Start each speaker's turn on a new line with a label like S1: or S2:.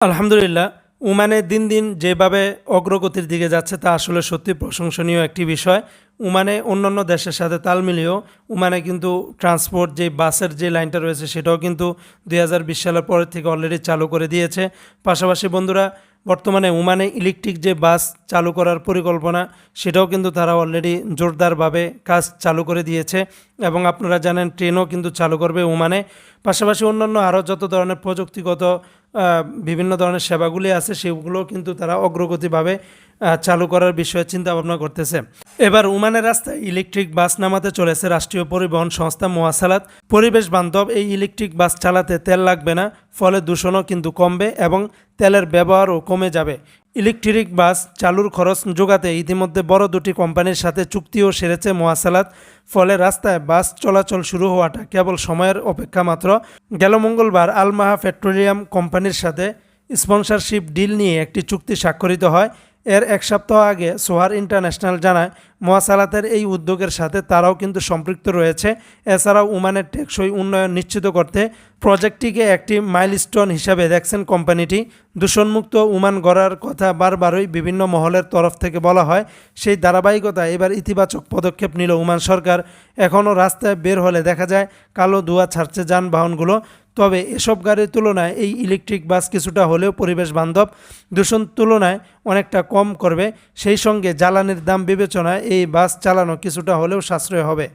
S1: আলহামদুলিল্লাহ, উমানে দিন দিন যেভাবে অগ্রগতির দিকে যাচ্ছে তা আসলে সত্যি প্রশংসনীয় একটি বিষয়। উমানে অন্যান্য দেশের সাথে তাল মিলিয়েও উমানে কিন্তু ট্রান্সপোর্ট যে বাসের যে লাইনটা রয়েছে সেটাও কিন্তু দুই হাজার বিশ সালের পরের থেকে অলরেডি চালু করে দিয়েছে। পাশাপাশি বন্ধুরা বর্তমানে উমানে ইলেকট্রিক যে বাস চালু করার পরিকল্পনা, সেটাও কিন্তু তারা অলরেডি জোরদারভাবে কাজ চালু করে দিয়েছে। এবং আপনারা জানেন, ট্রেনও কিন্তু চালু করবে উমানে পাশাপাশি অন্যান্য আরও যত ধরনের প্রযুক্তিগত বিভিন্ন ধরনের সেবাগুলি আছে, সেগুলোও কিন্তু তারা অগ্রগতিভাবে চালু করার বিষয়ে চিন্তা ভাবনা করতেছে। এবার উমানের রাস্তায় ইলেকট্রিক বাস নামাতে চলেছে রাষ্ট্রীয় পরিবহন সংস্থা মোয়াসালাত। পরিবেশ বান্ধব এই ইলেকট্রিক বাস চালাতে তেল লাগবে না, ফলে দূষণও কিন্তু কমবে এবং তেলের ব্যবহারও কমে যাবে। ইলেকট্রিক বাস চালুর খরচ যোগাতে ইতিমধ্যে বড় দুটি কোম্পানির সাথে চুক্তিও সেরেছে মোয়াসালাত, ফলে রাস্তায় বাস চলাচল শুরু হওয়াটা কেবল সময়ের অপেক্ষা মাত্র। গেল মঙ্গলবার আলমাহা পেট্রোলিয়াম কোম্পানির সাথে স্পন্সরশিপ ডিল নিয়ে একটি চুক্তি স্বাক্ষরিত হয়। এর এক সপ্তাহ আগে সোহার ইন্টারন্যাশনাল জানায় মোয়াসালাতের এই উদ্যোগের সাথে তারাও কিন্তু সম্পৃক্ত রয়েছে। এছাড়াও উমানের টেকসই উন্নয়ন নিশ্চিত করতে প্রজেক্টটিকে একটি মাইলস্টোন হিসাবে দেখছেন কোম্পানিটি। দূষণমুক্ত উমান গড়ার কথা বারবারই বিভিন্ন মহলের তরফ থেকে বলা হয়। সেই ধারাবাহিকতা এবার ইতিবাচক পদক্ষেপ নিল উমান সরকার। এখনও রাস্তায় বের হলে দেখা যায় কালো ধোঁয়া ছাড়ছে যানবাহনগুলো। তবে এসব গাড়ির তুলনায় এই ইলেকট্রিক বাস কিছুটা হলেও পরিবেশ বান্ধব। দূষণ তুলনায় অনেকটা কম করবে। সেই সঙ্গে জ্বালানির দাম বিবেচনায় এই বাস চালানো কিছুটা হলেও সাশ্রয় হবে।